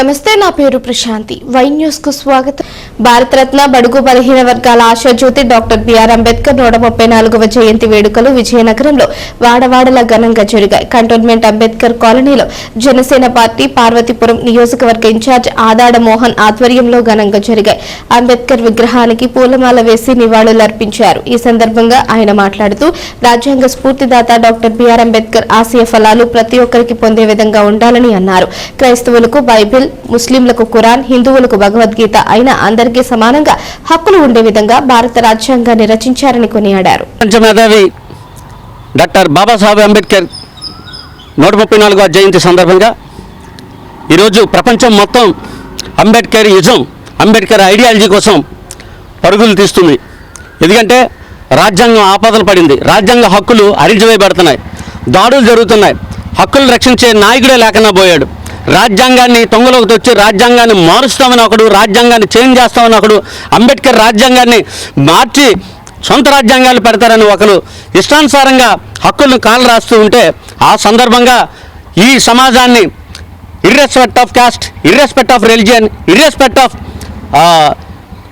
నమస్తే నా పేరు ప్రశాంతి. వై న్యూస్కు స్వాగతం. భారతరత్న బడుగు బలహీన వర్గాల ఆశాజ్యోతి డాక్టర్ బిఆర్ అంబేద్కర్ నూట ముప్పై నాలుగవ జయంతి వేడుకలు విజయనగరంలో వాడవాడల ఘనంగా జరిగాయి. కంటోన్మెంట్ అంబేద్కర్ కాలనీలో జనసేన పార్టీ పార్వతీపురం నియోజకవర్గ ఇన్ఛార్జ్ ఆదాడ మోహన్ ఆధ్వర్యంలో ఘనంగా జరిగాయి. అంబేద్కర్ విగ్రహానికి పూలమాల వేసి నివాళులర్పించారు. ఈ సందర్భంగా ఆయన మాట్లాడుతూ రాజ్యాంగ స్ఫూర్తిదాత డాక్టర్ బిఆర్ అంబేద్కర్ ఆశయ ఫలాలు ప్రతి ఒక్కరికి పొందే విధంగా ఉండాలని అన్నారు. క్రైస్తవులకు బైబిల్ ముస్లింలకు ఖురాన్ హిందువులకు భగవద్గీత అయిన అందరికీ సమానంగా హక్కులు ఉండే విధంగా భారత రాజ్యాంగాన్ని రచించారని కొనియాడారు. ప్రపంచ డాక్టర్ బాబాసాహెబ్ అంబేద్కర్ నూట ముప్పై నాలుగవ జయంతి సందర్భంగా ఈరోజు ప్రపంచం మొత్తం అంబేద్కర్ యుజం అంబేద్కర్ ఐడియాలజీ కోసం పరుగులు తీస్తుంది. ఎందుకంటే రాజ్యాంగం ఆపదలు పడింది. రాజ్యాంగ హక్కులు అరిచివేయబడుతున్నాయి దాడులు జరుగుతున్నాయి. హక్కులు రక్షించే నాయకుడే లేకుండా పోయాడు. రాజ్యాంగాన్ని తొంగలోకి తెచ్చి రాజ్యాంగాన్ని మారుస్తామని ఒకడు రాజ్యాంగాన్ని చేంజ్ చేస్తామని ఒకడు అంబేద్కర్ రాజ్యాంగాన్ని మార్చి సొంత రాజ్యాంగాలు పెడతారని ఒకరు ఇష్టానుసారంగా హక్కులను కాలు రాస్తూ ఉంటే ఆ సందర్భంగా ఈ సమాజాన్ని irrespective of caste irrespective of religion irrespective of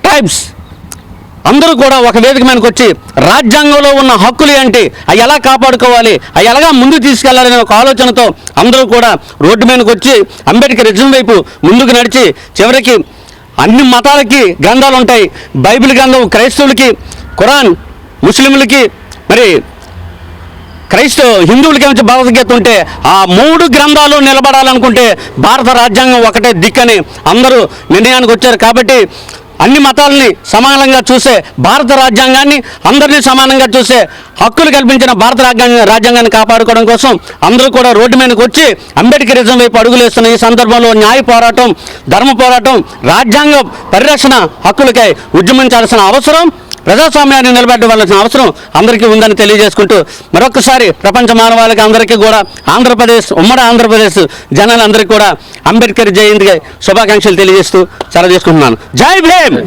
tribes అందరూ కూడా ఒక వేదిక మీదకి వచ్చి రాజ్యాంగంలో ఉన్న హక్కులు ఏంటి? అవి ఎలా కాపాడుకోవాలి? అవి ఎలాగా ముందుకు తీసుకెళ్ళాలనే ఒక ఆలోచనతో అందరూ కూడా రోడ్డు మీదకి వచ్చి అంబేద్కర్ రిజం వైపు ముందుకు నడిచి చివరికి అన్ని మతాలకి గ్రంథాలు ఉంటాయి. బైబిల్ గ్రంథం క్రైస్తవులకి ఖురాన్ ముస్లింలకి మరి క్రైస్తవ హిందువులకి ఏమించి భగవద్గీత ఉంటే ఆ మూడు గ్రంథాలు నిలబడాలనుకుంటే భారత రాజ్యాంగం ఒకటే దిక్కని అందరూ నిర్ణయానికి వచ్చారు. కాబట్టి అన్ని మతాలని సమానంగా చూసే భారత రాజ్యాంగాన్ని అందరినీ సమానంగా చూసే హక్కులు కల్పించిన భారత రాజ్యాంగ రాజ్యాంగాన్ని కాపాడుకోవడం కోసం అందరూ కూడా రోడ్డు మీదకి వచ్చి అంబేద్కరిజం వైపు అడుగులేస్తున్న ఈ సందర్భంలో న్యాయ పోరాటం ధర్మ పోరాటం రాజ్యాంగ పరిరక్షణ హక్కులకై ఉద్యమించాల్సిన అవసరం ప్రజాస్వామ్యాన్ని నిలబెట్టవలసిన అవసరం అందరికీ ఉందని తెలియజేసుకుంటూ మరొకసారి ప్రపంచ మానవాళికి అందరికీ కూడా ఆంధ్రప్రదేశ్ ఉమ్మడి ఆంధ్రప్రదేశ్ జనాలందరికీ కూడా అంబేద్కర్ జయంతి శుభాకాంక్షలు తెలియజేస్తూ సెలవు చేసుకుంటున్నాను. జై భీమ్!